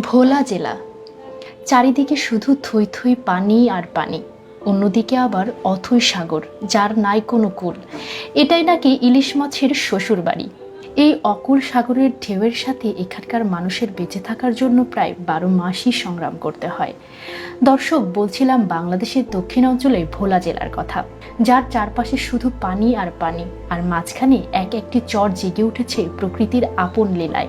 ভোলা জেলা। চারিদিকে শুধু থই থই পানি আর পানি, অন্যদিকে আবার অথই সাগর, যার নাই কোনো কুল। এটাই নাকি ইলিশ মাছের শ্বশুর বাড়ি এই অকুল সাগরের ঢেউয়ের সাথে এখানকার মানুষের বেঁচে থাকার জন্য প্রায় বারো মাসই সংগ্রাম করতে হয়। দর্শক, বলছিলাম বাংলাদেশের দক্ষিণ অঞ্চলে ভোলা জেলার কথা। যার চারপাশে শুধু পানি আর পানি, আর মাঝখানে এক একটি চর জেগে উঠেছে প্রকৃতির আপন লীলায়।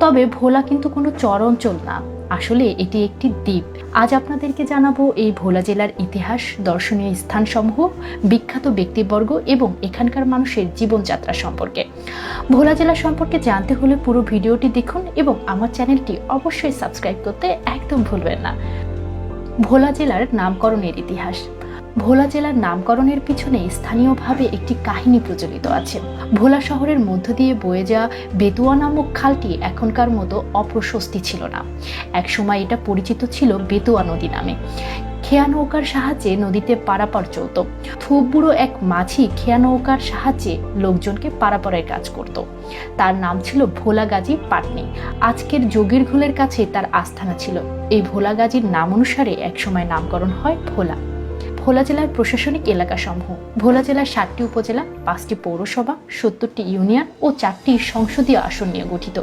তবে ভোলা কিন্তু কোনো চর অঞ্চল না। আসলে এটি একটি দ্বীপ। আজ আপনাদেরকে জানাব এই ভোলা জেলার ইতিহাস, দর্শনীয় স্থানসমূহ, বিখ্যাত ব্যক্তিবর্গ এবং এখানকার মানুষের জীবনযাত্রা সম্পর্কে। ভোলা জেলা সম্পর্কে জানতে হলে পুরো ভিডিওটি দেখুন এবং আমার চ্যানেলটি অবশ্যই সাবস্ক্রাইব করতে একদম ভুলবেন না। ভোলা জেলার নামকরণের ইতিহাস। ভোলা জেলার নামকরণের পিছনে স্থানীয়ভাবে একটি কাহিনী প্রচলিত আছে। ভোলা শহরের মধ্য দিয়ে বয়ে যাওয়া বেতুয়া নামক খালটি এখনকার মতো অপ্রশস্তি ছিল না। একসময় এটা পরিচিত ছিল বেতুয়া নদী নামে। খেয়া নৌকার সাহায্যে নদীতে পারাপার চলত। থুববুড়ো এক মাঝি খেয়া নৌকার সাহায্যে লোকজনকে পারাপারের কাজ করত। তার নাম ছিল ভোলা গাজী পাটনি। আজকের যোগীর ঘোলের কাছে তার আস্থানা ছিল। এই ভোলা গাজীর নাম অনুসারে একসময় নামকরণ হয় ভোলা। ভোলা জেলার প্রশাসনিক এলাকাসমূহ। ভোলা জেলার সাতটি উপজেলা পাঁচটি পৌরসভা সত্তরটি ইউনিয়ন ও চারটি সংসদীয় আসন নিয়ে গঠিত।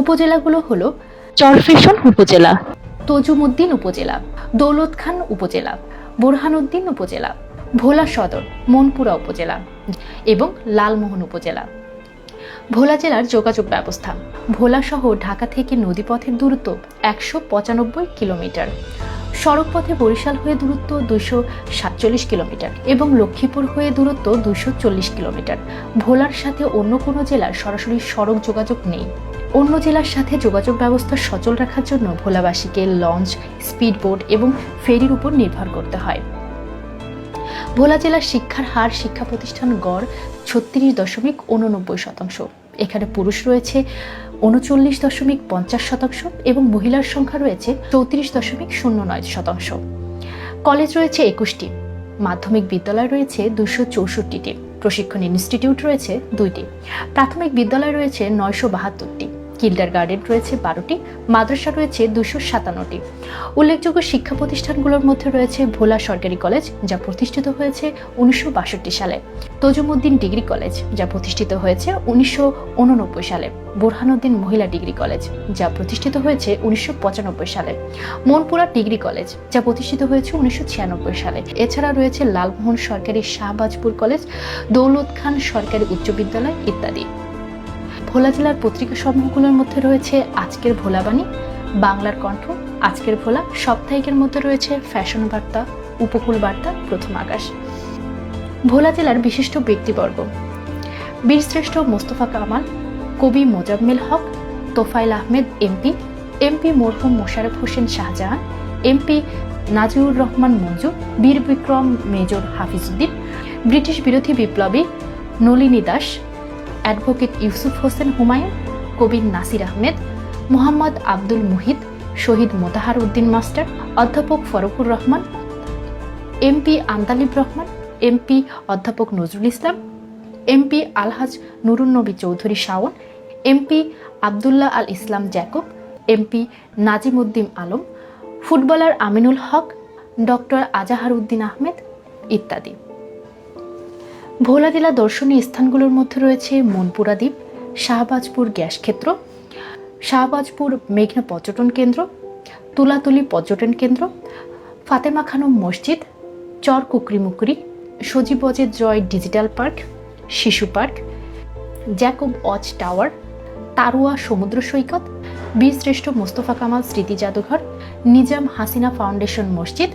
উপজেলাগুলো হলো চরফেশন উপজেলা তজুমুদ্দিন উপজেলা দৌলত খান উপজেলা বোরহানুদ্দিন উপজেলা ভোলা সদর মনপুরা উপজেলা এবং লালমোহন উপজেলা। ভোলা জেলার যোগাযোগ ব্যবস্থা। ভোলা শহর ঢাকা থেকে নদীপথের দূরত্ব একশো পঁচানব্বই কিলোমিটার। সড়ক পথে বরিশাল হয়ে দূরত্ব দুইশো সাতচল্লিশ কিলোমিটার এবং লক্ষ্মীপুর হয়ে দূরত্ব দুইশো চল্লিশ কিলোমিটার। ভোলার সাথে অন্য কোনো জেলার সরাসরি সড়ক যোগাযোগ নেই। অন্য জেলার সাথে যোগাযোগ ব্যবস্থা সচল রাখার জন্য ভোলাবাসীকে লঞ্চ, স্পিডবোট এবং ফেরির উপর নির্ভর করতে হয়। ভোলা জেলার শিক্ষার হার শিক্ষা প্রতিষ্ঠান গড় ছত্রিশ দশমিক উননব্বই শতাংশ। এখানে পুরুষ রয়েছে উনচল্লিশ দশমিক পঞ্চাশ শতাংশ এবং মহিলার সংখ্যা রয়েছে চৌত্রিশ দশমিক শূন্য নয় শতাংশ। কলেজ রয়েছে একুশটি, মাধ্যমিক বিদ্যালয় রয়েছে দুশো চৌষট্টিটি, প্রশিক্ষণ ইনস্টিটিউট রয়েছে দুইটি, প্রাথমিক বিদ্যালয় রয়েছে নয়শো বাহাত্তরটি। কিন্ডার গার্ডেন রয়েছে বারোটি, মাদ্রাসা রয়েছে দুশো সাতান্নটি। উল্লেখযোগ্য শিক্ষা প্রতিষ্ঠানগুলোর মধ্যে রয়েছে ভোলা সরকারি কলেজ, যা প্রতিষ্ঠিত হয়েছে উনিশশো বাষট্টি সালে। তজুমুদ্দিন ডিগ্রি কলেজ, যা প্রতিষ্ঠিত হয়েছে উনিশশো উননব্বই সালে। বোরহানুদ্দিন মহিলা ডিগ্রি কলেজ, যা প্রতিষ্ঠিত হয়েছে উনিশশো পঁচানব্বই সালে। মনপুরা ডিগ্রি কলেজ, যা প্রতিষ্ঠিত হয়েছে উনিশশো ছিয়ানব্বই সালে। এছাড়া রয়েছে লালমোহন সরকারি শাহবাজপুর কলেজ দৌলত খান সরকারি উচ্চ বিদ্যালয় ইত্যাদি। ভোলা জেলার পত্রিকা সমূহগুলোর মধ্যে রয়েছে আজকের ভোলাবাণী বাংলার কণ্ঠ, আজকের ভোলা, সাপ্তাহিকের মধ্যে রয়েছে ফ্যাশন বার্তা, উপকূল বার্তা, প্রথম আকাশ। ভোলা জেলার বিশিষ্ট ব্যক্তিবর্গ। বীরশ্রেষ্ঠ মোস্তফা কামাল, কবি মোজাম্মেল হক তোফাইল আহমেদ, এমপি এমপি মরহুম মোশারফ হোসেন শাহজাহান, এমপি নাজিউর রহমান মঞ্জু বীর বিক্রম মেজর হাফিজউদ্দিন, ব্রিটিশ বিরোধী বিপ্লবী নলিনী দাস অ্যাডভোকেট ইউসুফ হোসেন হুমায়ুন, কবির নাসির আহমেদ, মোহাম্মদ আব্দুল মুহিত, শহীদ মোতাহার উদ্দিন মাস্টার, অধ্যাপক ফরকুর রহমান, এমপি আন্দালিব রহমান, এমপি অধ্যাপক নজরুল ইসলাম, এমপি আলহাজ Nurunnabi Chowdhury Shaon, MP Abdullah Al Islam Jacob, MP Nazim Uddin Alam, footballer Aminul Haque, doctor Azahar Uddin Ahmed ইত্যাদি। ভোলা জেলা দর্শনীয় স্থানগুলোর মধ্যে রয়েছে মনপুরা দ্বীপ, শাহবাজপুর গ্যাস ক্ষেত্র, শাহবাজপুর মেঘনা পর্যটন কেন্দ্র, তুলাতুলি পর্যটন কেন্দ্র, ফাতেমা খানম মসজিদ, চর কুকরিমুকরি সজীবজের জয় ডিজিটাল পার্ক, শিশু park, Jacob watch tower, Tarua সমুদ্র সৈকত, বীরশ্রেষ্ঠ মোস্তফা কামাল স্মৃতি জাদুঘর, নিজাম হাসিনা ফাউন্ডেশন মসজিদ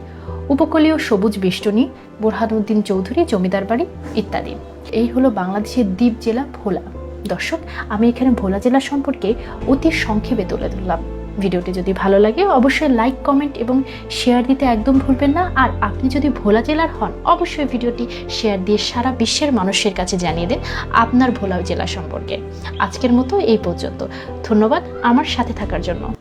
উপকূলীয় সবুজ বেষ্টনী, বোরহানুদ্দিন চৌধুরী, জমিদার বাড়ি ইত্যাদি। এই হলো বাংলাদেশের দ্বীপ জেলা ভোলা। দর্শক, আমি এখানে ভোলা জেলা সম্পর্কে অতি সংক্ষেপে তুলে ধরলাম। ভিডিওটি যদি ভালো লাগে, অবশ্যই লাইক, কমেন্ট এবং শেয়ার দিতে একদম ভুলবেন না। আর আপনি যদি ভোলা জেলার হন, অবশ্যই ভিডিওটি শেয়ার দিয়ে সারা বিশ্বের মানুষের কাছে জানিয়ে দিন আপনার ভোলা জেলা সম্পর্কে। আজকের মতো এই পর্যন্ত। ধন্যবাদ আমার সাথে থাকার জন্য।